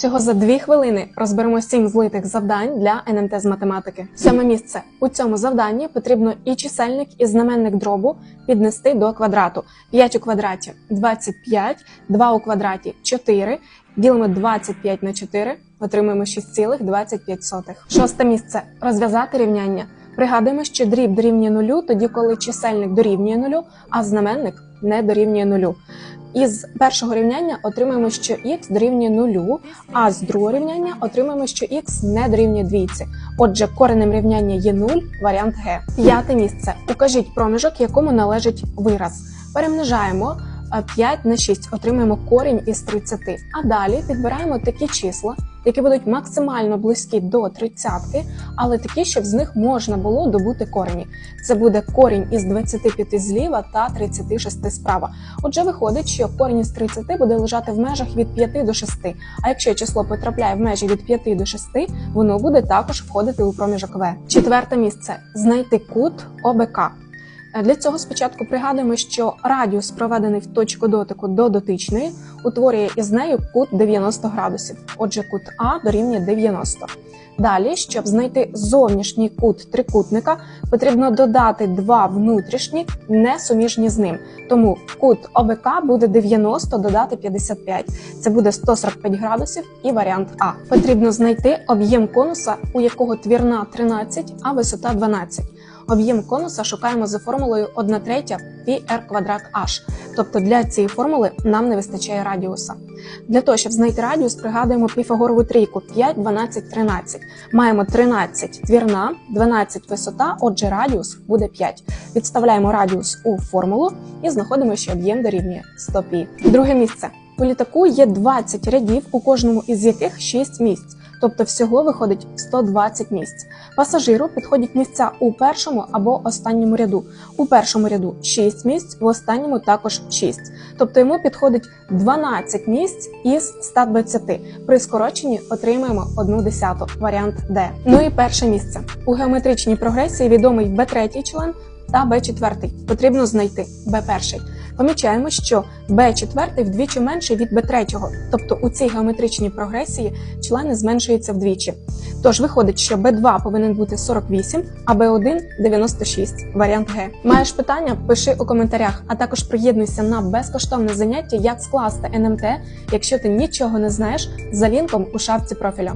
Всього за дві хвилини розберемо сім злитих завдань для НМТ з математики. Сьоме місце у цьому завданні потрібно і чисельник, і знаменник дробу піднести до квадрату. 5 у квадраті 25, 2 у квадраті 4. Ділимо 25 на 4, отримуємо 6,25. Шосте місце розв'язати рівняння. Пригадуємо, що дріб дорівнює нулю, тоді коли чисельник дорівнює нулю, а знаменник не дорівнює нулю. Із першого рівняння отримаємо, що х дорівнює нулю, а з другого рівняння отримаємо, що х не дорівнює двійці. Отже, коренем рівняння є 0, варіант Г. П'яте місце. Укажіть проміжок, якому належить вираз. Перемножаємо е, 5 на 6, отримаємо корінь із 30. А далі підбираємо такі числа, які будуть максимально близькі до тридцятки, але такі, щоб з них можна було добути корені. Це буде корінь із 25 зліва та 36 справа. Отже, виходить, що корінь із 30 буде лежати в межах від 5 до 6. А якщо число потрапляє в межі від 5 до 6, воно буде також входити у проміжок В. Четверте місце знайти кут ОБК. Для цього спочатку пригадуємо, що радіус, проведений в точку дотику до дотичної, утворює із нею кут 90 градусів. Отже, кут А дорівнює 90. Далі, щоб знайти зовнішній кут трикутника, потрібно додати два внутрішні, не суміжні з ним. Тому кут ОБК буде 90 додати 55. Це буде 145 градусів і варіант А. Потрібно знайти об'єм конуса, у якого твірна 13, а висота 12. Об'єм конуса шукаємо за формулою 1 третя πr квадрат h. Тобто для цієї формули нам не вистачає радіуса. Для того, щоб знайти радіус, пригадуємо піфагорову трійку 5, 12, 13. Маємо 13 твірна, 12 висота, отже, радіус буде 5. Підставляємо радіус у формулу і знаходимо, що об'єм дорівнює 100 пі. Друге місце. У літаку є 20 рядів, у кожному із яких 6 місць. Тобто всього виходить 120 місць. Пасажиру підходять місця у першому або останньому ряду. У першому ряду 6 місць, в останньому також 6. Тобто йому підходить 12 місць із 120. При скороченні отримаємо 1 десяту, варіант Д. Ну і перше місце. У геометричній прогресії відомий Б3 член та Б4. Потрібно знайти Б1. Помічаємо, що Б4 вдвічі менший від Б3, тобто у цій геометричній прогресії члени зменшуються вдвічі. Тож виходить, що Б2 повинен бути 48, а Б1 96. Варіант Г. Маєш питання? Пиши у коментарях, а також приєднуйся на безкоштовне заняття, як скласти НМТ, якщо ти нічого не знаєш, за лінком у шапці профіля.